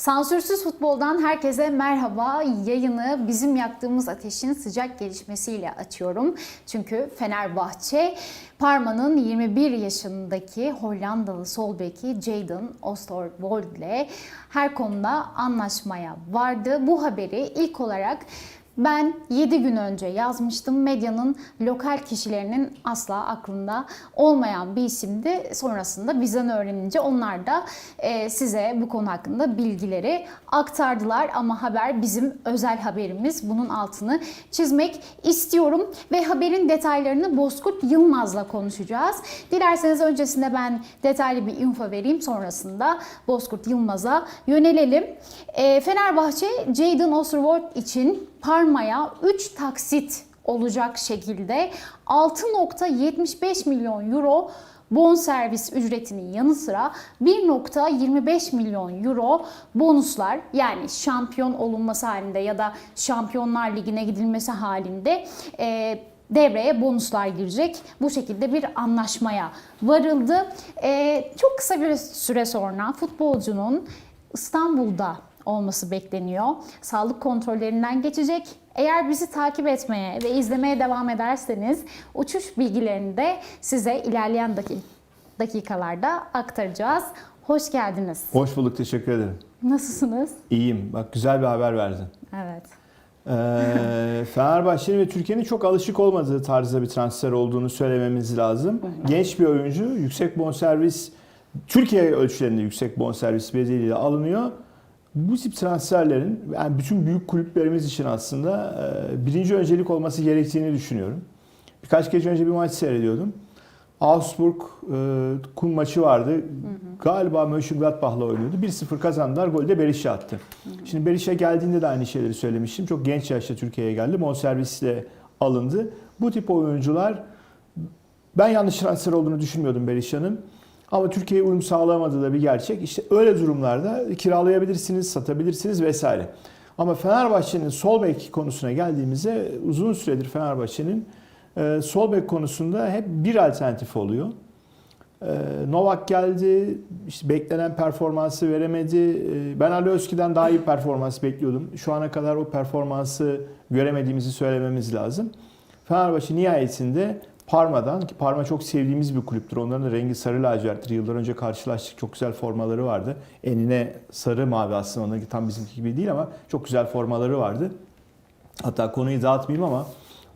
Sansürsüz futboldan herkese merhaba. Yayını bizim yaktığımız ateşin sıcak gelişmesiyle açıyorum. Çünkü Fenerbahçe Parma'nın 21 yaşındaki Hollandalı sol beki Jadon Osterwold ile her konuda anlaşmaya vardı. Bu haberi ilk olarak ben 7 gün önce yazmıştım. Medyanın lokal kişilerinin asla aklında olmayan bir isimdi. Sonrasında bizden öğrenince onlar da e, size bu konu hakkında bilgileri aktardılar. Ama haber bizim özel haberimiz. Bunun altını çizmek istiyorum. Ve haberin detaylarını Bozkurt Yılmaz'la konuşacağız. Dilerseniz öncesinde ben detaylı bir info vereyim. Sonrasında Bozkurt Yılmaz'a yönelelim. E, Fenerbahçe Jadon Osterwold için Parma'ya 3 taksit olacak şekilde 6.75 milyon euro bonservis ücretinin yanı sıra 1.25 milyon euro bonuslar yani şampiyon olunması halinde ya da Şampiyonlar Ligi'ne gidilmesi halinde e, devreye bonuslar girecek. Bu şekilde bir anlaşmaya varıldı. E, çok kısa bir süre sonra futbolcunun İstanbul'da olması bekleniyor. Sağlık kontrollerinden geçecek. Eğer bizi takip etmeye ve izlemeye devam ederseniz uçuş bilgilerini de size ilerleyen daki- dakikalarda aktaracağız. Hoş geldiniz. Hoş bulduk, teşekkür ederim. Nasılsınız? İyiyim. Bak güzel bir haber verdin. Evet. Ee, Fenerbahçe'nin ve Türkiye'nin çok alışık olmadığı tarzda bir transfer olduğunu söylememiz lazım. Genç bir oyuncu, yüksek bonservis, Türkiye ölçülerinde yüksek bonservis bedeliyle alınıyor. Bu tip transferlerin yani bütün büyük kulüplerimiz için aslında e, birinci öncelik olması gerektiğini düşünüyorum. Birkaç gece önce bir maç seyrediyordum. Augsburg e, kum maçı vardı. Galiba Mönchengladbach'la oynuyordu. 1-0 kazandılar. Golü de Berisha attı. Şimdi Berisha geldiğinde de aynı şeyleri söylemiştim. Çok genç yaşta Türkiye'ye geldi. Bonservisle alındı. Bu tip oyuncular ben yanlış transfer olduğunu düşünmüyordum Berisha'nın. Ama Türkiye'ye uyum sağlamadığı da bir gerçek. İşte öyle durumlarda kiralayabilirsiniz, satabilirsiniz vesaire. Ama Fenerbahçe'nin sol bek konusuna geldiğimizde uzun süredir Fenerbahçe'nin e, sol bek konusunda hep bir alternatif oluyor. E, Novak geldi, işte beklenen performansı veremedi. E, ben Ali Özki'den daha iyi performans bekliyordum. Şu ana kadar o performansı göremediğimizi söylememiz lazım. Fenerbahçe nihayetinde Parma'dan ki Parma çok sevdiğimiz bir kulüptür. Onların da rengi sarı laciverttir. Yıllar önce karşılaştık. Çok güzel formaları vardı. Enine sarı mavi aslında. Onunki tam bizimki gibi değil ama çok güzel formaları vardı. Hatta konuyu dağıtmayayım ama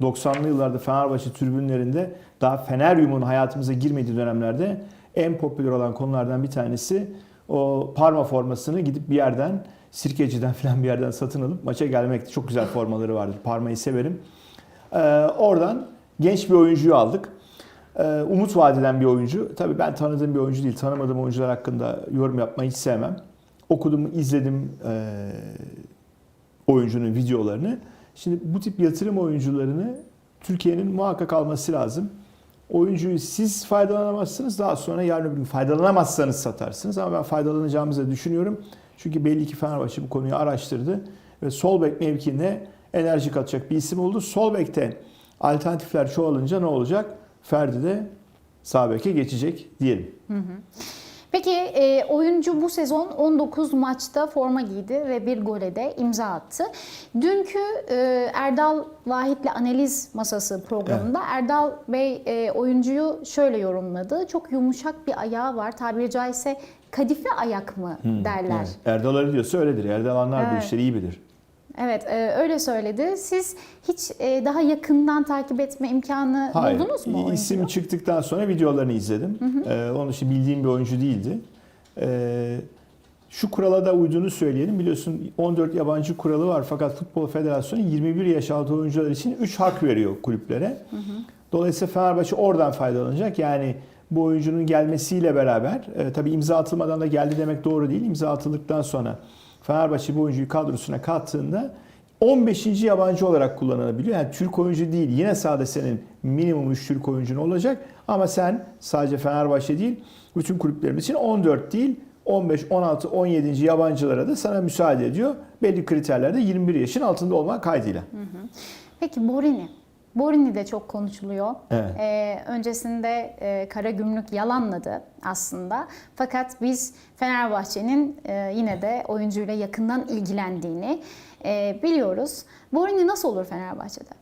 90'lı yıllarda Fenerbahçe tribünlerinde daha Feneryum'un hayatımıza girmediği dönemlerde en popüler olan konulardan bir tanesi o Parma formasını gidip bir yerden Sirkeci'den falan bir yerden satın alıp maça gelmekti. Çok güzel formaları vardır. Parma'yı severim. Ee, oradan genç bir oyuncuyu aldık. Ee, umut vadeden bir oyuncu. Tabii ben tanıdığım bir oyuncu değil. Tanımadığım oyuncular hakkında yorum yapmayı hiç sevmem. Okudum, izledim ee, oyuncunun videolarını. Şimdi bu tip yatırım oyuncularını Türkiye'nin muhakkak alması lazım. Oyuncuyu siz faydalanamazsınız. Daha sonra yarın öbür gün faydalanamazsanız satarsınız. Ama ben faydalanacağımızı düşünüyorum. Çünkü belli ki Fenerbahçe bu konuyu araştırdı. Ve sol bek mevkiinde enerji katacak bir isim oldu. Sol bekte alternatifler çoğalınca ne olacak? Ferdi de sağ beke geçecek diyelim. Peki e, oyuncu bu sezon 19 maçta forma giydi ve bir gole de imza attı. Dünkü e, Erdal Vahit'le analiz masası programında Erdal Bey e, oyuncuyu şöyle yorumladı. Çok yumuşak bir ayağı var. Tabiri caizse kadife ayak mı derler. Evet. Erdal öyle diyorsa öyledir. Erdal anlar bu Evet. işleri iyi bilir. Evet, e, öyle söyledi. Siz hiç e, daha yakından takip etme imkanı Hayır. buldunuz mu? oyuncuyu? İsim çıktıktan sonra videolarını izledim. Ee, onun için bildiğim bir oyuncu değildi. Ee, şu kurala da uyduğunu söyleyelim. Biliyorsun 14 yabancı kuralı var fakat Futbol Federasyonu 21 yaş altı oyuncular için 3 hak veriyor kulüplere. Dolayısıyla Fenerbahçe oradan faydalanacak. Yani bu oyuncunun gelmesiyle beraber e, tabii imza atılmadan da geldi demek doğru değil. İmza atıldıktan sonra Fenerbahçe bu oyuncuyu kadrosuna kattığında 15. yabancı olarak kullanılabiliyor. Yani Türk oyuncu değil. Yine sahada senin minimum 3 Türk oyuncun olacak. Ama sen sadece Fenerbahçe değil, bütün kulüplerimiz için 14 değil, 15, 16, 17. yabancılara da sana müsaade ediyor. Belli kriterlerde 21 yaşın altında olmak kaydıyla. Peki Borini. Borini de çok konuşuluyor. Evet. Ee, öncesinde e, Karagümrük yalanladı aslında. Fakat biz Fenerbahçe'nin e, yine de oyuncuyla yakından ilgilendiğini e, biliyoruz. Borini nasıl olur Fenerbahçe'de?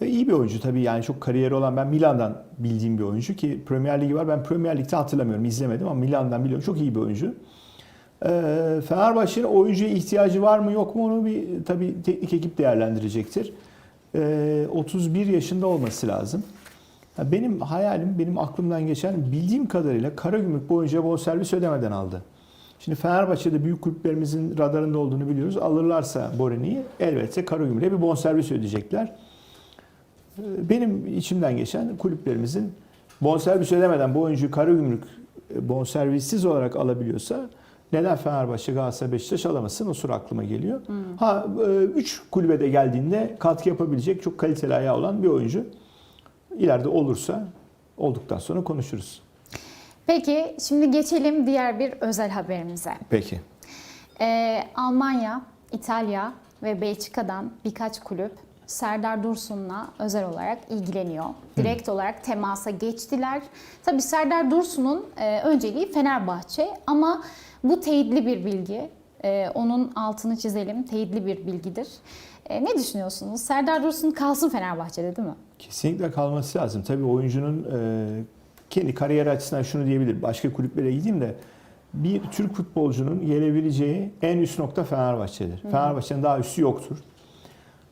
E, İyi bir oyuncu tabii yani çok kariyeri olan ben Milan'dan bildiğim bir oyuncu ki Premier Ligi var. Ben Premier Lig'de hatırlamıyorum izlemedim ama Milan'dan biliyorum. Çok iyi bir oyuncu. E, Fenerbahçe'nin oyuncuya ihtiyacı var mı yok mu onu bir tabii teknik ekip değerlendirecektir. E, 31 yaşında olması lazım. Benim hayalim, benim aklımdan geçen bildiğim kadarıyla Karagümrük bu oyuncuya bonservis ödemeden aldı. Şimdi Fenerbahçe'de büyük kulüplerimizin radarında olduğunu biliyoruz. Alırlarsa Borini'yi elbette Karagümrük'e bir bonservis ödeyecekler. Benim içimden geçen kulüplerimizin bonservis ödemeden bu oyuncuyu Karagümrük e, bonservissiz olarak alabiliyorsa neden Fenerbahçe, Galatasaray, Beşiktaş alamasın? O soru aklıma geliyor. Ha 3 kulübede geldiğinde katkı yapabilecek çok kaliteli ayağı olan bir oyuncu. İleride olursa olduktan sonra konuşuruz. Peki şimdi geçelim diğer bir özel haberimize. Peki. Ee, Almanya, İtalya ve Belçika'dan birkaç kulüp Serdar Dursun'la özel olarak ilgileniyor. Direkt olarak temasa geçtiler. Tabii Serdar Dursun'un e, önceliği Fenerbahçe ama bu teyitli bir bilgi. E, onun altını çizelim. Teyitli bir bilgidir. E, ne düşünüyorsunuz? Serdar Dursun kalsın Fenerbahçe'de değil mi? Kesinlikle kalması lazım. Tabii oyuncunun e, kendi kariyeri açısından şunu diyebilir. Başka kulüplere gideyim de bir Türk futbolcunun gelebileceği en üst nokta Fenerbahçe'dir. Fenerbahçe'nin daha üstü yoktur.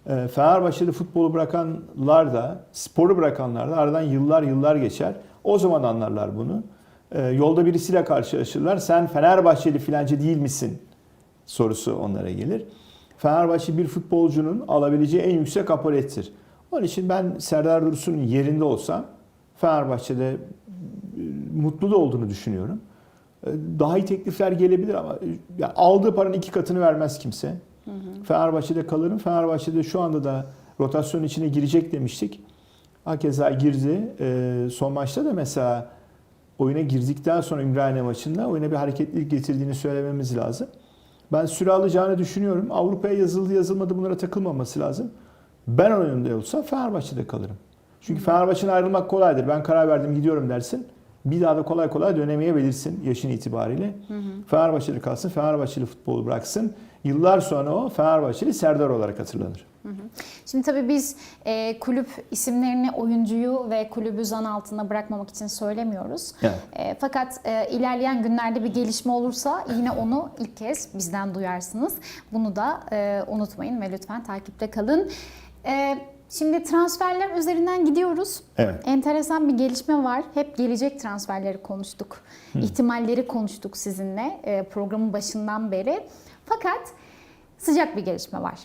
E, Fenerbahçe'de futbolu bırakanlar da, sporu bırakanlar da aradan yıllar yıllar geçer. O zaman anlarlar bunu. E, yolda birisiyle karşılaşırlar. Sen Fenerbahçeli filanca değil misin? sorusu onlara gelir. Fenerbahçe bir futbolcunun alabileceği en yüksek apolettir. Onun için ben Serdar Dursun'un yerinde olsam Fenerbahçe'de e, mutlu da olduğunu düşünüyorum. E, Daha iyi teklifler gelebilir ama e, yani aldığı paranın iki katını vermez kimse. Fenerbahçe'de kalırım. Fenerbahçe'de şu anda da rotasyon içine girecek demiştik. Hakeza girdi. E, son maçta da mesela oyuna girdikten sonra Ümraniye maçında oyuna bir hareketlilik getirdiğini söylememiz lazım. Ben süre alacağını düşünüyorum. Avrupa'ya yazıldı yazılmadı bunlara takılmaması lazım. Ben onun önünde olsam Fenerbahçe'de kalırım. Çünkü Fenerbahçe'den ayrılmak kolaydır. Ben karar verdim gidiyorum dersin. Bir daha da kolay kolay dönemeyebilirsin yaşın itibariyle. Fenerbahçe'de kalsın, Fenerbahçeli futbolu bıraksın. Yıllar sonra o Fenerbahçeli Serdar olarak hatırlanır. Şimdi tabii biz e, kulüp isimlerini oyuncuyu ve kulübü zan altında bırakmamak için söylemiyoruz. Evet. E, fakat e, ilerleyen günlerde bir gelişme olursa yine onu ilk kez bizden duyarsınız. Bunu da e, unutmayın ve lütfen takipte kalın. E, şimdi transferler üzerinden gidiyoruz. Evet. Enteresan bir gelişme var. Hep gelecek transferleri konuştuk. İhtimalleri konuştuk sizinle e, programın başından beri. Fakat sıcak bir gelişme var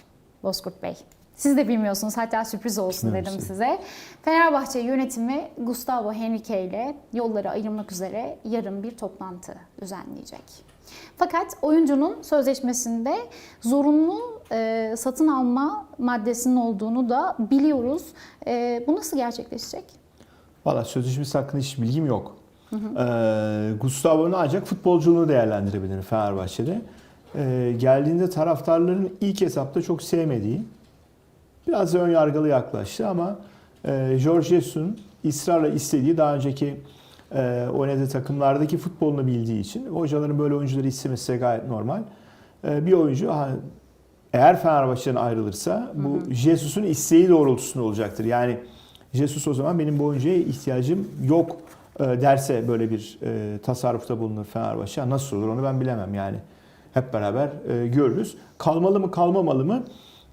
Bozkurt Bey. Siz de bilmiyorsunuz hatta sürpriz olsun Bilmiyorum dedim size. Fenerbahçe yönetimi Gustavo Henrique ile yolları ayırmak üzere yarın bir toplantı düzenleyecek. Fakat oyuncunun sözleşmesinde zorunlu e, satın alma maddesinin olduğunu da biliyoruz. E, bu nasıl gerçekleşecek? Valla sözleşmesi hakkında hiç bilgim yok. Ee, Gustavo'nun ancak futbolculuğunu değerlendirebilir Fenerbahçe'de. Ee, geldiğinde taraftarların ilk etapta çok sevmediği, biraz ön yargılı yaklaştı ama e, Jorge Jesus'un ısrarla istediği daha önceki e, oynadığı takımlardaki futbolunu bildiği için hocaların böyle oyuncuları istemesi gayet normal. E, bir oyuncu eğer Fenerbahçe'den ayrılırsa bu Jesus'un isteği doğrultusunda olacaktır. Yani Jesus o zaman benim bu oyuncuya ihtiyacım yok e, derse böyle bir e, tasarrufta bulunur Fenerbahçe. Nasıl olur onu ben bilemem yani. Hep beraber e, görürüz. Kalmalı mı kalmamalı mı?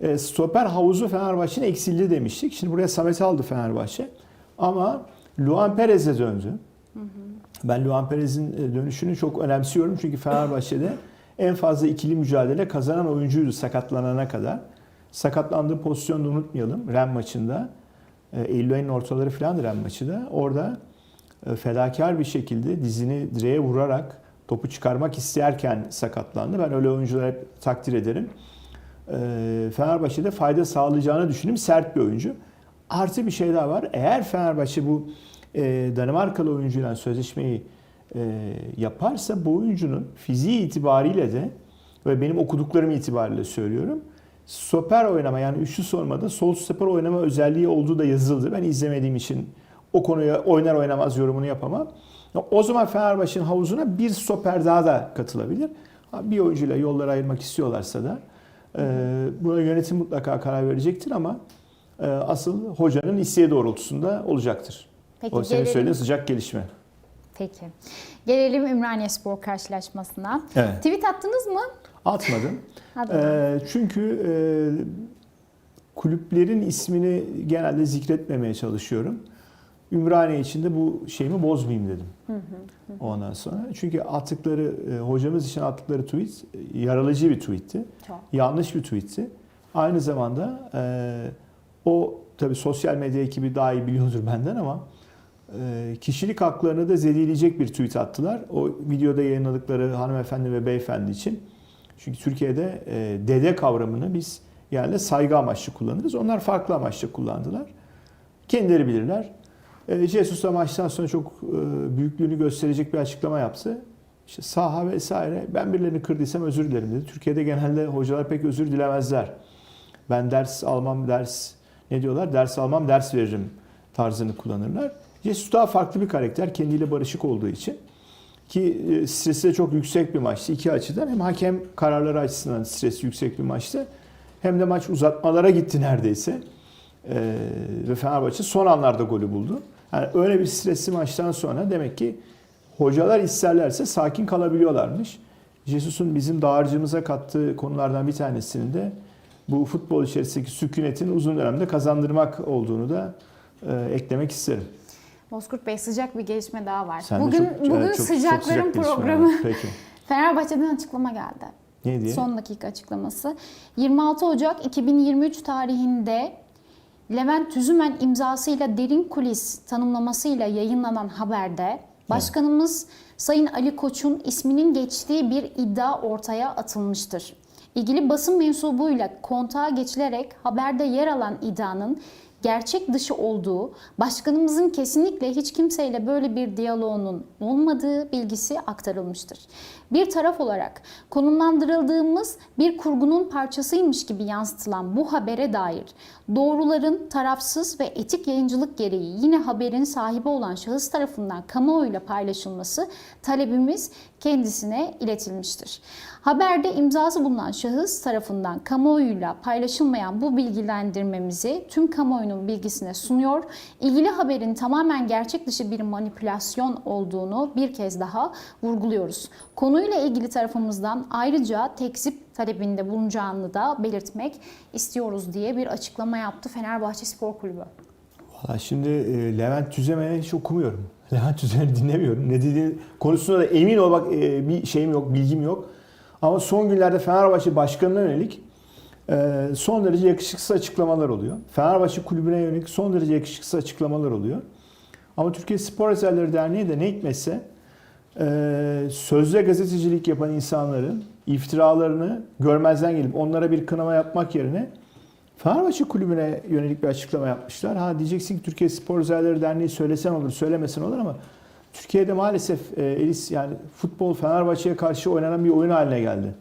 E, stoper havuzu Fenerbahçe'nin eksildi demiştik. Şimdi buraya Samet'i aldı Fenerbahçe. Ama Luan Perez'e döndü. Ben Luan Perez'in e, dönüşünü çok önemsiyorum. Çünkü Fenerbahçe'de en fazla ikili mücadele kazanan oyuncuydu sakatlanana kadar. Sakatlandığı pozisyonu da unutmayalım. Ren maçında. Eylül ayının ortaları falan Ren maçı da. Orada e, fedakar bir şekilde dizini direğe vurarak topu çıkarmak isterken sakatlandı. Ben öyle oyuncuları hep takdir ederim. E, Fenerbahçe'de fayda sağlayacağını düşündüm. Sert bir oyuncu. Artı bir şey daha var. Eğer Fenerbahçe bu e, Danimarkalı oyuncuyla sözleşmeyi e, yaparsa bu oyuncunun fiziği itibariyle de ve benim okuduklarım itibariyle söylüyorum stoper oynama yani üçlü sormada sol stoper oynama özelliği olduğu da yazıldı. Ben izlemediğim için o konuya oynar oynamaz yorumunu yapamam. O zaman Fenerbahçe'nin havuzuna bir stoper daha da katılabilir. Bir oyuncuyla yolları ayırmak istiyorlarsa da e, buna yönetim mutlaka karar verecektir ama e, asıl hocanın isteği doğrultusunda olacaktır. Peki o senin söylediğin sıcak gelişme. Peki. Gelelim Ümraniye Spor karşılaşmasına. Evet. Tweet attınız mı? Atmadım. Ee, çünkü e, kulüplerin ismini genelde zikretmemeye çalışıyorum. Ümraniye için de bu şeyimi bozmayayım dedim. Ondan sonra. Çünkü attıkları, e, hocamız için attıkları tweet e, yaralıcı bir tweetti. Çok. Yanlış bir tweetti. Aynı zamanda e, o tabii sosyal medya ekibi daha iyi biliyordur benden ama kişilik haklarını da zedeleyecek bir tweet attılar. O videoda yayınladıkları hanımefendi ve beyefendi için. Çünkü Türkiye'de e, dede kavramını biz genelde saygı amaçlı kullanırız. Onlar farklı amaçlı kullandılar. Kendileri bilirler. E, Jesus da maçtan sonra çok e, büyüklüğünü gösterecek bir açıklama yaptı. İşte saha vesaire ben birilerini kırdıysam özür dilerim dedi. Türkiye'de genelde hocalar pek özür dilemezler. Ben ders almam ders ne diyorlar? Ders almam ders veririm tarzını kullanırlar. Jesus daha farklı bir karakter kendiyle barışık olduğu için ki e, stresi de çok yüksek bir maçtı iki açıdan. Hem hakem kararları açısından stresi yüksek bir maçtı. Hem de maç uzatmalara gitti neredeyse. Ee, ve Fenerbahçe son anlarda golü buldu. Yani öyle bir stresli maçtan sonra demek ki hocalar isterlerse sakin kalabiliyorlarmış. Jesus'un bizim dağarcığımıza kattığı konulardan bir tanesinin de bu futbol içerisindeki sükunetin uzun dönemde kazandırmak olduğunu da e, eklemek isterim. Bozkurt Bey sıcak bir gelişme daha var. Sen bugün çok- bugün evet, çok- çok sıcakların sıcak gelişme programı. Peki. Fenerbahçe'den açıklama geldi. Ne diye? Son dakika açıklaması. 26 Ocak 2023 tarihinde Levent Tüzümen imzasıyla derin kulis tanımlamasıyla yayınlanan haberde Başkanımız Sayın Ali Koç'un isminin geçtiği bir iddia ortaya atılmıştır. İlgili basın mensubuyla kontağa geçilerek haberde yer alan iddianın gerçek dışı olduğu, başkanımızın kesinlikle hiç kimseyle böyle bir diyaloğunun olmadığı bilgisi aktarılmıştır. Bir taraf olarak konumlandırıldığımız bir kurgunun parçasıymış gibi yansıtılan bu habere dair doğruların tarafsız ve etik yayıncılık gereği yine haberin sahibi olan şahıs tarafından kamuoyuyla paylaşılması talebimiz kendisine iletilmiştir. Haberde imzası bulunan şahıs tarafından kamuoyuyla paylaşılmayan bu bilgilendirmemizi tüm kamuoyunun bilgisine sunuyor. İlgili haberin tamamen gerçek dışı bir manipülasyon olduğunu bir kez daha vurguluyoruz. Konuyla ilgili tarafımızdan ayrıca tekzip talebinde bulunacağını da belirtmek istiyoruz diye bir açıklama yaptı Fenerbahçe Spor Kulübü. Şimdi e, Levent Tüzemen'i hiç okumuyorum. Levent Tüzemen'i dinlemiyorum. Ne dediği konusunda da emin ol bak e, bir şeyim yok, bilgim yok. Ama son günlerde Fenerbahçe başkanına yönelik e, son derece yakışıksız açıklamalar oluyor. Fenerbahçe kulübüne yönelik son derece yakışıksız açıklamalar oluyor. Ama Türkiye Spor Eserleri Derneği de ne hikmetse e, sözde gazetecilik yapan insanların iftiralarını görmezden gelip onlara bir kınama yapmak yerine Fenerbahçe kulübüne yönelik bir açıklama yapmışlar. Ha diyeceksin ki Türkiye Spor Özelleri Derneği söylesen olur, söylemesen olur ama Türkiye'de maalesef e, Elis yani futbol Fenerbahçe'ye karşı oynanan bir oyun haline geldi.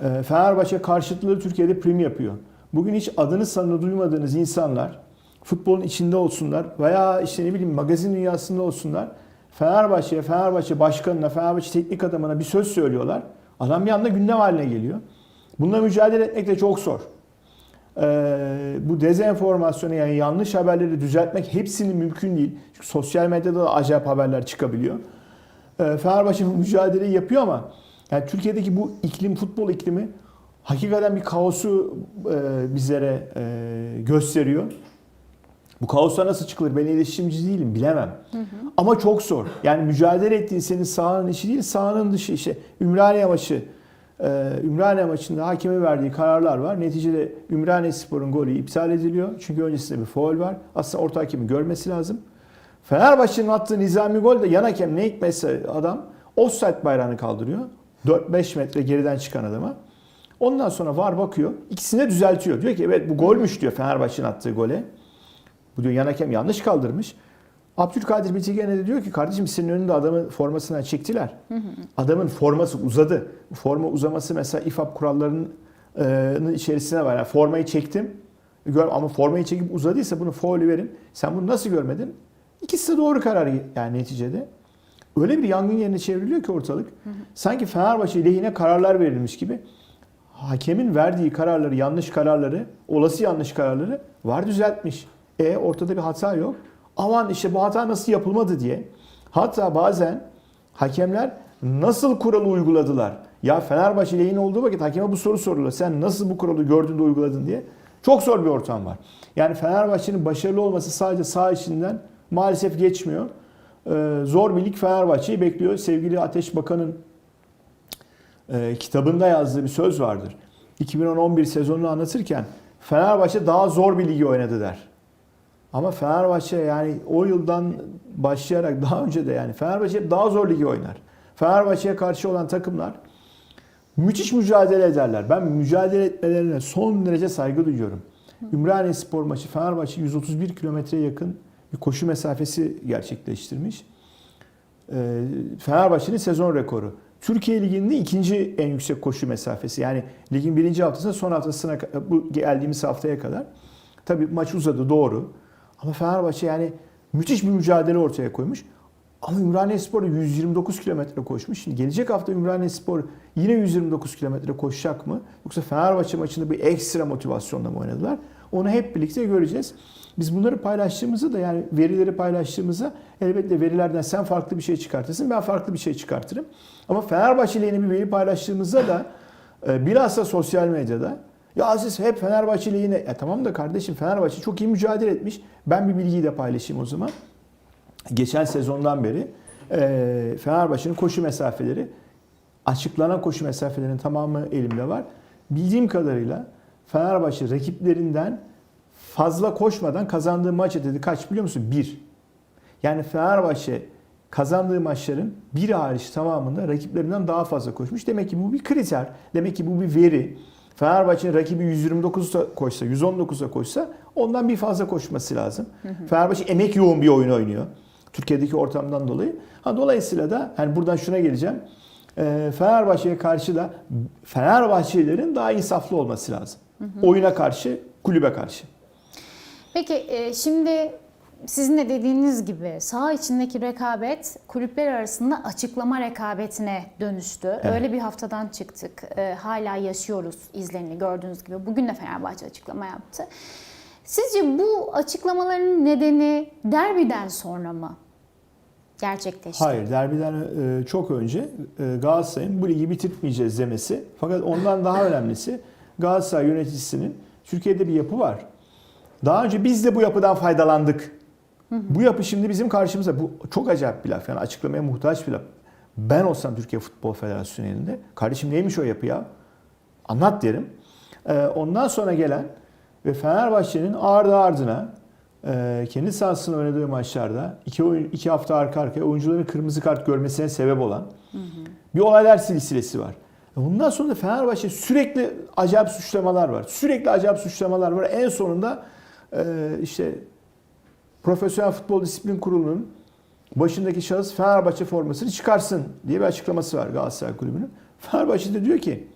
E, Fenerbahçe karşıtlığı Türkiye'de prim yapıyor. Bugün hiç adını sanını duymadığınız insanlar futbolun içinde olsunlar veya işte ne bileyim magazin dünyasında olsunlar. Fenerbahçe'ye, Fenerbahçe başkanına, Fenerbahçe teknik adamına bir söz söylüyorlar. Adam bir anda gündem haline geliyor. Bununla mücadele etmek de çok zor. Ee, bu dezenformasyonu yani yanlış haberleri düzeltmek hepsinin mümkün değil. Çünkü sosyal medyada da acayip haberler çıkabiliyor. Ee, Fenerbahçe bu mücadeleyi yapıyor ama yani Türkiye'deki bu iklim, futbol iklimi hakikaten bir kaosu e, bizlere e, gösteriyor. Bu kaosla nasıl çıkılır? Ben iletişimci değilim, bilemem. Ama çok zor. Yani mücadele ettiğin senin sahanın içi değil, sahanın dışı. İşte Ümraniye maçı, e, Ümraniye maçında hakeme verdiği kararlar var. Neticede Ümraniye Spor'un golü iptal ediliyor. Çünkü öncesinde bir foul var. Aslında orta hakemin görmesi lazım. Fenerbahçe'nin attığı nizami gol de yan hakem ne hikmetse adam offside bayrağını kaldırıyor. 4-5 metre geriden çıkan adama. Ondan sonra VAR bakıyor. İkisini de düzeltiyor. Diyor ki evet bu golmüş diyor Fenerbahçe'nin attığı gole. Bu diyor yan hakem yanlış kaldırmış. Abdülkadir Bitigene de diyor ki kardeşim senin önünde adamın formasından çektiler. Adamın forması uzadı. Forma uzaması mesela İFAB kurallarının içerisine var. Yani formayı çektim. Gör, ama formayı çekip uzadıysa bunu faulü verin. Sen bunu nasıl görmedin? İkisi de doğru karar yani neticede. Öyle bir yangın yerine çevriliyor ki ortalık. Sanki Fenerbahçe lehine kararlar verilmiş gibi. Hakemin verdiği kararları, yanlış kararları, olası yanlış kararları var düzeltmiş. E ortada bir hata yok. Aman işte bu hata nasıl yapılmadı diye. Hatta bazen hakemler nasıl kuralı uyguladılar? Ya Fenerbahçe lehine olduğu vakit hakeme bu soru soruluyor. Sen nasıl bu kuralı gördün de uyguladın diye. Çok zor bir ortam var. Yani Fenerbahçe'nin başarılı olması sadece sağ içinden maalesef geçmiyor. Ee, zor bir lig Fenerbahçe'yi bekliyor. Sevgili Ateş Bakan'ın e, kitabında yazdığı bir söz vardır. 2010-11 sezonunu anlatırken Fenerbahçe daha zor bir ligi oynadı der. Ama Fenerbahçe yani o yıldan başlayarak daha önce de yani Fenerbahçe hep daha zor ligi oynar. Fenerbahçe'ye karşı olan takımlar müthiş mücadele ederler. Ben mücadele etmelerine son derece saygı duyuyorum. Ümraniye Spor maçı Fenerbahçe 131 kilometreye yakın bir koşu mesafesi gerçekleştirmiş. Ee, Fenerbahçe'nin sezon rekoru. Türkiye Ligi'nde ikinci en yüksek koşu mesafesi. Yani ligin birinci haftasına son haftasına bu geldiğimiz haftaya kadar. Tabii maç uzadı doğru. Ama Fenerbahçe yani müthiş bir mücadele ortaya koymuş. Ama Ümraniye Spor da 129 kilometre koşmuş. Şimdi gelecek hafta Ümraniye Spor yine 129 kilometre koşacak mı? Yoksa Fenerbahçe maçında bir ekstra motivasyonla mı oynadılar? Onu hep birlikte göreceğiz. Biz bunları paylaştığımızda da yani verileri paylaştığımızda elbette verilerden sen farklı bir şey çıkartırsın, ben farklı bir şey çıkartırım. Ama Fenerbahçe ile yeni bir veri paylaştığımızda da e, bilhassa sosyal medyada ya siz hep Fenerbahçe lehine... E tamam da kardeşim Fenerbahçe çok iyi mücadele etmiş. Ben bir bilgiyi de paylaşayım o zaman. Geçen sezondan beri Fenerbahçe'nin koşu mesafeleri, açıklanan koşu mesafelerinin tamamı elimde var. Bildiğim kadarıyla Fenerbahçe rakiplerinden fazla koşmadan kazandığı maç dedi kaç biliyor musun? Bir. Yani Fenerbahçe kazandığı maçların bir hariç tamamında rakiplerinden daha fazla koşmuş. Demek ki bu bir kriter. Demek ki bu bir veri. Fenerbahçe'nin rakibi 129'da koşsa, 119'da koşsa ondan bir fazla koşması lazım. Fenerbahçe emek yoğun bir oyun oynuyor. Türkiye'deki ortamdan dolayı. Ha, dolayısıyla da yani buradan şuna geleceğim. Ee, Fenerbahçe'ye karşı da Fenerbahçelilerin daha insaflı olması lazım. Oyuna karşı, kulübe karşı. Peki e, şimdi sizin de dediğiniz gibi saha içindeki rekabet kulüpler arasında açıklama rekabetine dönüştü. Evet. Öyle bir haftadan çıktık. E, hala yaşıyoruz izlenini gördüğünüz gibi. Bugün de Fenerbahçe açıklama yaptı. Sizce bu açıklamaların nedeni derbiden sonra mı gerçekleşti? Hayır, derbiden e, çok önce e, Galatasaray'ın bu ligi bitirtmeyeceğiz demesi. Fakat ondan daha önemlisi Galatasaray yöneticisinin Türkiye'de bir yapı var. Daha önce biz de bu yapıdan faydalandık. Bu yapı şimdi bizim karşımıza. Bu çok acayip bir laf. Yani açıklamaya muhtaç bir laf. Ben olsam Türkiye Futbol Federasyonu elinde. Kardeşim neymiş o yapı ya? Anlat derim. E, ondan sonra gelen ve Fenerbahçe'nin ardı ardına e, kendi sahasında oynadığı maçlarda iki, oyun, iki hafta arka arkaya oyuncuların kırmızı kart görmesine sebep olan bir olaylar silsilesi var. Bundan sonra da Fenerbahçe sürekli acayip suçlamalar var. Sürekli acayip suçlamalar var. En sonunda e, işte Profesyonel Futbol Disiplin Kurulu'nun başındaki şahıs Fenerbahçe formasını çıkarsın diye bir açıklaması var Galatasaray Kulübü'nün. Fenerbahçe de diyor ki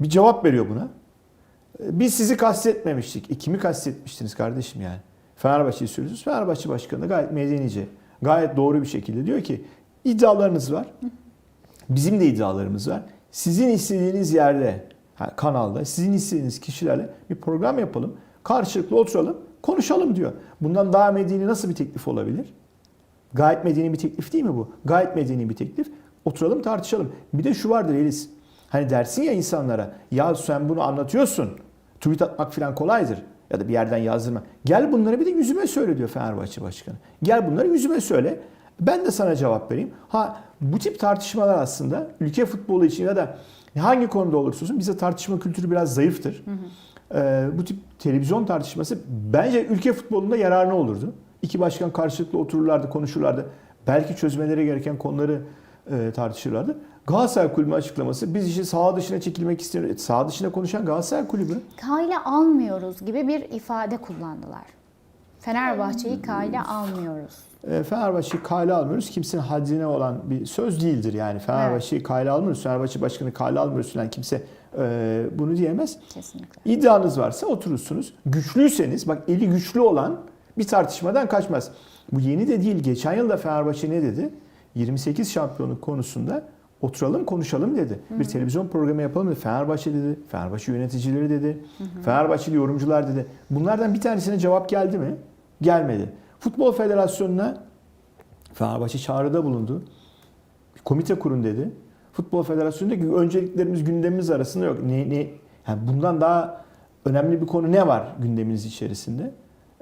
bir cevap veriyor buna. E, Biz sizi kastetmemiştik. E kimi kastetmiştiniz kardeşim yani? Fenerbahçe'yi söylüyorsunuz. Fenerbahçe Başkanı da gayet medenice, gayet doğru bir şekilde diyor ki iddialarınız var. Bizim de iddialarımız var. Sizin istediğiniz yerde, kanalda, sizin istediğiniz kişilerle bir program yapalım. Karşılıklı oturalım, konuşalım diyor. Bundan daha medeni nasıl bir teklif olabilir? Gayet medeni bir teklif değil mi bu? Gayet medeni bir teklif. Oturalım tartışalım. Bir de şu vardır Elis. Hani dersin ya insanlara ya sen bunu anlatıyorsun. Tweet atmak falan kolaydır. Ya da bir yerden yazdırma. Gel bunları bir de yüzüme söyle diyor Fenerbahçe Başkanı. Gel bunları yüzüme söyle. Ben de sana cevap vereyim. Ha bu tip tartışmalar aslında ülke futbolu için ya da hangi konuda olursa olsun bize tartışma kültürü biraz zayıftır. Ee, bu tip televizyon tartışması bence ülke futbolunda yararlı olurdu. İki başkan karşılıklı otururlardı, konuşurlardı. Belki çözmeleri gereken konuları e, tartışırlardı. Galatasaray Kulübü açıklaması biz işte saha dışına çekilmek istiyoruz. Saha dışına konuşan Galatasaray Kulübü. Kayla almıyoruz gibi bir ifade kullandılar. Fenerbahçe'yi kale almıyoruz. E, Fenerbahçe'yi kale almıyoruz. Kimsenin haddine olan bir söz değildir yani. Fenerbahçe'yi kale almıyoruz. Fenerbahçe başkanı kale almıyoruz falan kimse e, bunu diyemez. Kesinlikle. İddianız varsa oturursunuz. Güçlüyseniz bak eli güçlü olan bir tartışmadan kaçmaz. Bu yeni de değil. Geçen yıl da Fenerbahçe ne dedi? 28 şampiyonluk konusunda oturalım konuşalım dedi. Bir televizyon programı yapalım dedi. Fenerbahçe dedi. Fenerbahçe yöneticileri dedi. Fenerbahçeli yorumcular dedi. Bunlardan bir tanesine cevap geldi mi? Gelmedi. Futbol Federasyonu'na Fenerbahçe çağrıda bulundu. Komite kurun dedi. Futbol Federasyonu diyor ki önceliklerimiz gündemimiz arasında yok. Ne, ne, yani bundan daha önemli bir konu ne var gündeminiz içerisinde?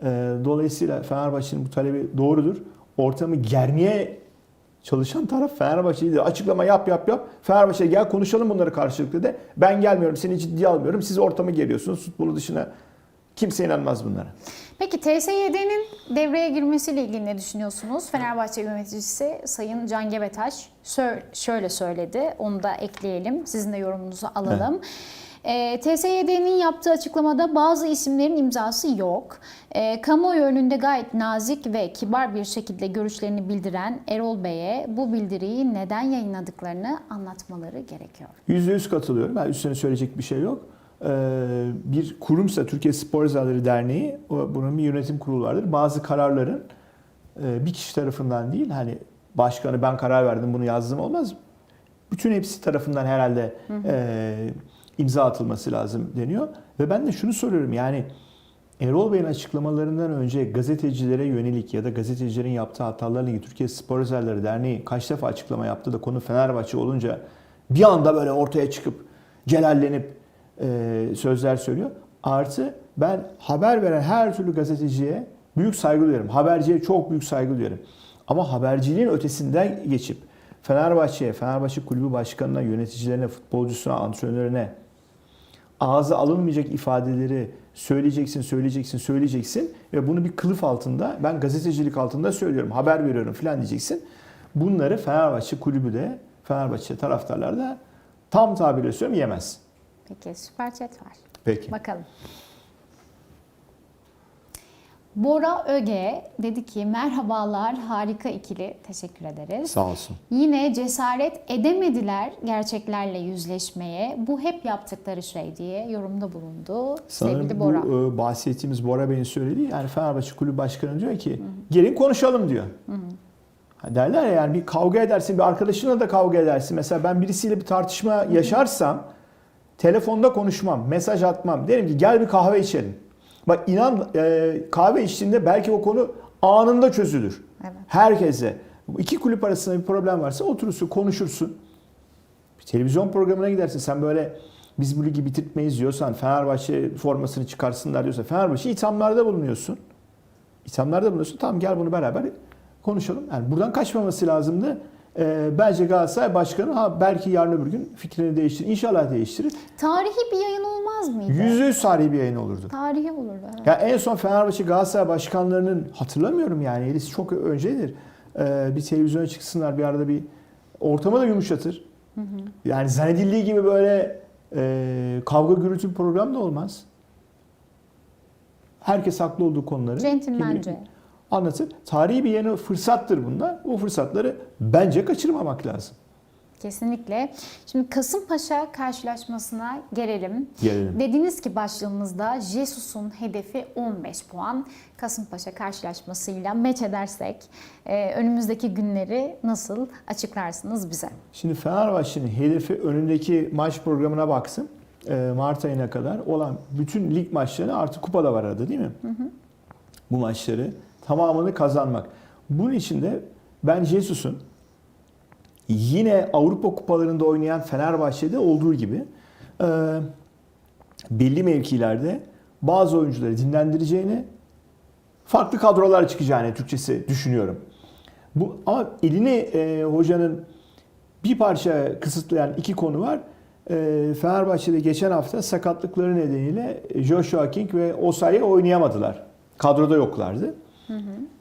Ee, dolayısıyla Fenerbahçe'nin bu talebi doğrudur. Ortamı germeye çalışan taraf Fenerbahçe'ydi. Açıklama yap yap yap. Fenerbahçe gel konuşalım bunları karşılıklı de. Ben gelmiyorum seni ciddiye almıyorum. Siz ortamı geriyorsunuz. Futbolu dışına kimse inanmaz bunlara. Peki TSYD'nin devreye girmesiyle ilgili ne düşünüyorsunuz? Fenerbahçe yöneticisi Sayın Can Gebetaş şöyle söyledi. Onu da ekleyelim. Sizin de yorumunuzu alalım. E, TSYD'nin yaptığı açıklamada bazı isimlerin imzası yok. E, kamuoyu önünde gayet nazik ve kibar bir şekilde görüşlerini bildiren Erol Bey'e bu bildiriyi neden yayınladıklarını anlatmaları gerekiyor. Yüzde yüz katılıyorum. Ben üstüne söyleyecek bir şey yok. Ee, bir kurumsa Türkiye Spor Yazarları Derneği, bunun bir yönetim kurulu vardır. Bazı kararların e, bir kişi tarafından değil, hani başkanı ben karar verdim bunu yazdım olmaz. Bütün hepsi tarafından herhalde e, imza atılması lazım deniyor. Ve ben de şunu soruyorum yani Erol Bey'in açıklamalarından önce gazetecilere yönelik ya da gazetecilerin yaptığı hatalarla ilgili Türkiye Spor Yazarları Derneği kaç defa açıklama yaptı da konu Fenerbahçe olunca bir anda böyle ortaya çıkıp celallenip e, sözler söylüyor. Artı ben haber veren her türlü gazeteciye büyük saygı duyarım. Haberciye çok büyük saygı duyarım. Ama haberciliğin ötesinden geçip Fenerbahçe'ye, Fenerbahçe Kulübü Başkanı'na, yöneticilerine, futbolcusuna, antrenörüne ağza alınmayacak ifadeleri söyleyeceksin, söyleyeceksin, söyleyeceksin ve bunu bir kılıf altında, ben gazetecilik altında söylüyorum, haber veriyorum falan diyeceksin. Bunları Fenerbahçe kulübü de, Fenerbahçe taraftarlar da tam tabirle söylüyorum yemez. Peki süper chat var. Peki. Bakalım. Bora Öge dedi ki merhabalar harika ikili teşekkür ederiz. Sağ olsun. Yine cesaret edemediler gerçeklerle yüzleşmeye. Bu hep yaptıkları şey diye yorumda bulundu Sanırım sevgili bu Bora. e, bahsettiğimiz Bora Bey'in söylediği yani Fenerbahçe Kulübü Başkanı diyor ki gelin konuşalım diyor. Ha derler ya yani bir kavga edersin, bir arkadaşınla da kavga edersin. Mesela ben birisiyle bir tartışma yaşarsam telefonda konuşmam, mesaj atmam. Derim ki gel bir kahve içelim. Bak inan e, kahve içtiğinde belki o konu anında çözülür. Evet. Herkese. İki kulüp arasında bir problem varsa oturursun, konuşursun. Bir televizyon programına gidersin. Sen böyle biz bu ligi bitirtmeyiz diyorsan, Fenerbahçe formasını çıkarsınlar diyorsa, Fenerbahçe ithamlarda bulunuyorsun. İthamlarda bulunuyorsun. Tamam gel bunu beraber konuşalım. Yani buradan kaçmaması lazımdı. Ee, bence Galatasaray Başkanı ha belki yarın öbür gün fikrini değiştirir. İnşallah değiştirir. Tarihi bir yayın olmaz mıydı? Yüzde yüz tarihi bir yayın olurdu. Tarihi olurdu. evet. Ya en son Fenerbahçe Galatasaray başkanlarının hatırlamıyorum yani Elis çok öncedir. Ee, bir televizyona çıksınlar bir arada bir ortamı da yumuşatır. Yani zannedildiği gibi böyle e, kavga gürültü bir program da olmaz. Herkes haklı olduğu konuları Centilmence. gibi anlatır. Tarihi bir yeni fırsattır bunlar. Bu fırsatları bence kaçırmamak lazım. Kesinlikle. Şimdi Kasımpaşa karşılaşmasına gelelim. Gelelim. Dediniz ki başlığımızda Jesus'un hedefi 15 puan. Kasımpaşa karşılaşmasıyla meç edersek e, önümüzdeki günleri nasıl açıklarsınız bize? Şimdi Fenerbahçe'nin hedefi önündeki maç programına baksın. Ee, Mart ayına kadar olan bütün lig maçlarını artık kupada var arada değil mi? Bu maçları tamamını kazanmak. Bunun için de ben Jesus'un yine Avrupa kupalarında oynayan Fenerbahçe'de olduğu gibi e, belli mevkilerde bazı oyuncuları dinlendireceğini, farklı kadrolar çıkacağını Türkçesi düşünüyorum. Bu ama elini e, hocanın bir parça kısıtlayan iki konu var. E, Fenerbahçe'de geçen hafta sakatlıkları nedeniyle Joshua King ve Osayi oynayamadılar. Kadroda yoklardı.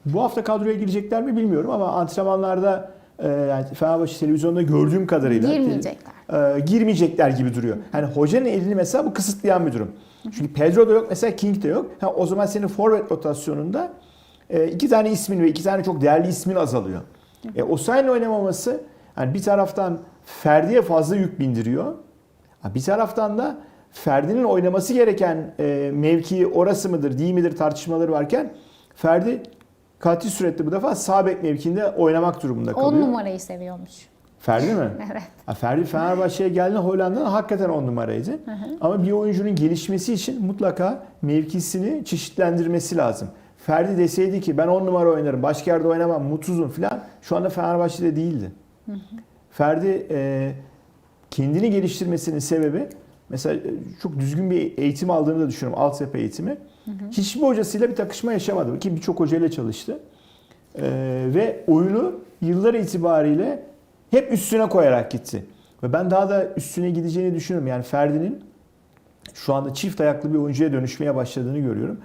Bu hafta kadroya girecekler mi bilmiyorum ama antrenmanlarda e, yani Fenerbahçe televizyonda gördüğüm kadarıyla Girmeyecekler. e, girmeyecekler gibi duruyor. Yani hocanın elini mesela bu kısıtlayan bir durum. Çünkü Pedro da yok mesela King de yok. Ha, o zaman senin forvet rotasyonunda e, iki tane ismin ve iki tane çok değerli ismin azalıyor. E, Osayi'nin oynamaması yani bir taraftan Ferdi'ye fazla yük bindiriyor. Bir taraftan da Ferdi'nin oynaması gereken e, mevkii orası mıdır değil midir tartışmaları varken Ferdi katil surette bu defa sağ bek mevkiinde oynamak durumunda 10 kalıyor. numarayı seviyormuş. Ferdi mi? Evet. Ha, Ferdi Fenerbahçe'ye geldiğinde Hollanda'da hakikaten on numaraydı. Ama bir oyuncunun gelişmesi için mutlaka mevkisini çeşitlendirmesi lazım. Ferdi deseydi ki ben on numara oynarım, başka yerde oynamam, mutsuzum falan şu anda Fenerbahçe'de değildi. Ferdi e, kendini geliştirmesinin sebebi mesela e, çok düzgün bir eğitim aldığını da düşünüyorum. Altyapı eğitimi. Hiçbir hocasıyla bir takışma yaşamadı ki birçok hocayla çalıştı. E, ve oyunu yıllar itibariyle hep üstüne koyarak gitti. Ve ben daha da üstüne gideceğini düşünüyorum. Yani Ferdi'nin şu anda çift ayaklı bir oyuncuya dönüşmeye başladığını görüyorum.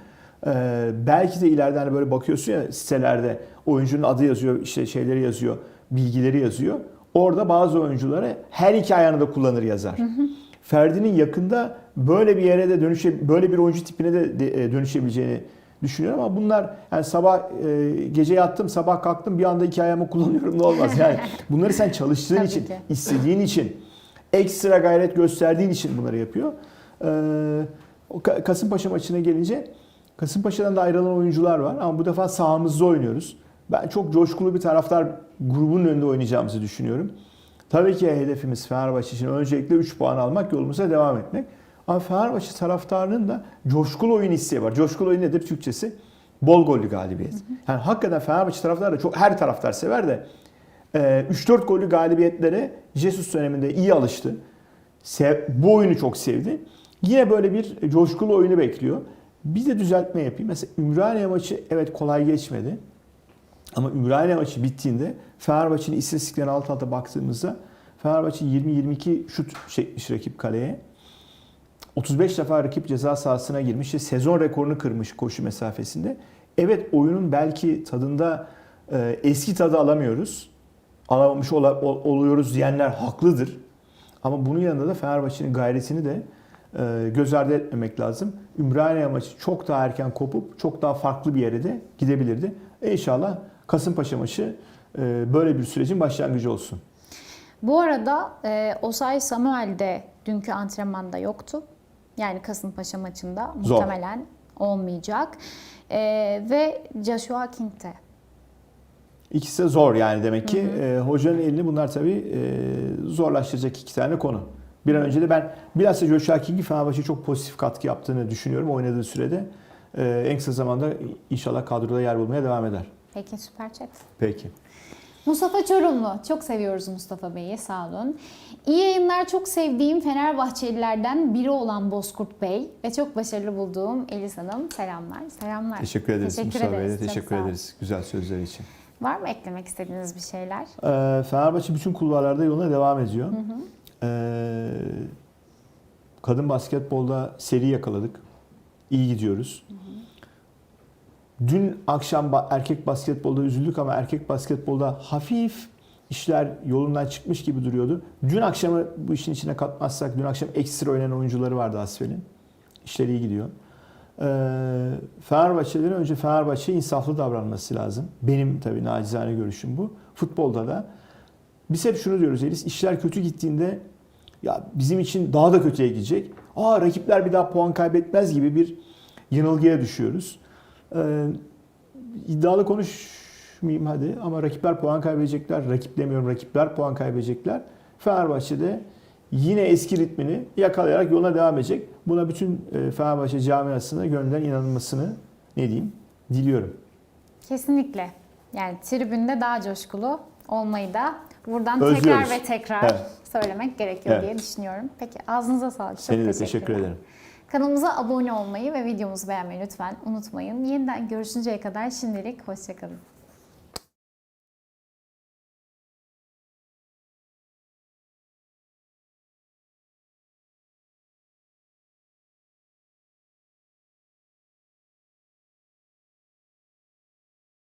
Ee, belki de ileride hani böyle bakıyorsun ya sitelerde oyuncunun adı yazıyor, işte şeyleri yazıyor, bilgileri yazıyor. Orada bazı oyuncuları her iki ayağını da kullanır yazar. Ferdi'nin yakında böyle bir yere de dönüşe, böyle bir oyuncu tipine de, e, dönüşebileceğini düşünüyorum ama bunlar yani sabah e, gece yattım, sabah kalktım bir anda iki ayağımı kullanıyorum ne olmaz yani. Bunları sen çalıştığın için, ki. istediğin için, ekstra gayret gösterdiğin için bunları yapıyor. Ka- Kasımpaşa maçına gelince Kasımpaşa'dan da ayrılan oyuncular var ama bu defa sahamızda oynuyoruz. Ben çok coşkulu bir taraftar grubunun önünde oynayacağımızı düşünüyorum. Tabii ki hedefimiz Fenerbahçe için öncelikle 3 puan almak yolumuza devam etmek. Ama Fenerbahçe taraftarının da coşkulu oyun isteği var. Coşkulu oyun nedir Türkçesi? Bol gollü galibiyet. Yani hakikaten Fenerbahçe taraftarı da çok her taraftar sever de e, 3-4 gollü galibiyetlere Jesus döneminde iyi alıştı. Bu oyunu çok sevdi. Yine böyle bir coşkulu oyunu bekliyor. Bir de düzeltme yapayım. Mesela Ümraniye maçı evet kolay geçmedi. Ama Ümraniye maçı bittiğinde Fenerbahçe'nin istatistiklerine alt alta baktığımızda Fenerbahçe 20-22 şut çekmiş rakip kaleye. 35 defa rakip ceza sahasına girmiş ve sezon rekorunu kırmış koşu mesafesinde. Evet oyunun belki tadında e, eski tadı alamıyoruz. Alamamış ola- ol- oluyoruz diyenler haklıdır. Ama bunun yanında da Fenerbahçe'nin gayretini de e, göz ardı etmemek lazım. Ümraniye maçı çok daha erken kopup çok daha farklı bir yere de gidebilirdi. E inşallah Kasımpaşa maçı e, böyle bir sürecin başlangıcı olsun. Bu arada e, Osay Samuel de dünkü antrenmanda yoktu. Yani Kasımpaşa maçında Zor. muhtemelen olmayacak. E, ve Joshua King de. İkisi de zor yani demek ki e, hocanın elini bunlar tabii e, zorlaştıracak iki tane konu. Bir an önce de ben bilhassa Joshua King'i Fenerbahçe'ye çok pozitif katkı yaptığını düşünüyorum oynadığı sürede. E, en kısa zamanda inşallah kadroda yer bulmaya devam eder. Peki süper chat. Peki. Mustafa Çorumlu. Çok seviyoruz Mustafa Bey'i. Sağ olun. İyi yayınlar. Çok sevdiğim Fenerbahçelilerden biri olan Bozkurt Bey ve çok başarılı bulduğum Elis Hanım. Selamlar. Selamlar. Teşekkür ederiz Teşekkür Mustafa Bey'e. Teşekkür ederiz güzel sözler için. Var mı eklemek istediğiniz bir şeyler? E, Fenerbahçe bütün kulvarlarda yoluna devam ediyor. E, kadın basketbolda seri yakaladık. İyi gidiyoruz. Dün akşam erkek basketbolda üzüldük ama erkek basketbolda hafif işler yolundan çıkmış gibi duruyordu. Dün akşamı bu işin içine katmazsak dün akşam ekstra oynayan oyuncuları vardı Asfel'in. İşleri iyi gidiyor. Ee, Fenerbahçelerin önce Fenerbahçe'ye insaflı davranması lazım. Benim tabii nacizane görüşüm bu. Futbolda da biz hep şunu diyoruz Elis, işler kötü gittiğinde ya bizim için daha da kötüye gidecek. Aa rakipler bir daha puan kaybetmez gibi bir yanılgıya düşüyoruz. Ee, iddialı konuşmayayım hadi ama rakipler puan kaybedecekler. Rakip demiyorum rakipler puan kaybedecekler. Fenerbahçe'de yine eski ritmini yakalayarak yoluna devam edecek. Buna bütün e, Fenerbahçe camiasına gönülden inanılmasını ne diyeyim diliyorum. Kesinlikle. Yani tribünde daha coşkulu olmayı da buradan Özlüyoruz. tekrar ve tekrar Evet. söylemek gerekiyor Evet. diye düşünüyorum. Peki ağzınıza sağlık. Çok de teşekkür ederim. Kanalımıza abone olmayı ve videomuzu beğenmeyi lütfen unutmayın. Yeniden görüşünceye kadar şimdilik hoşçakalın.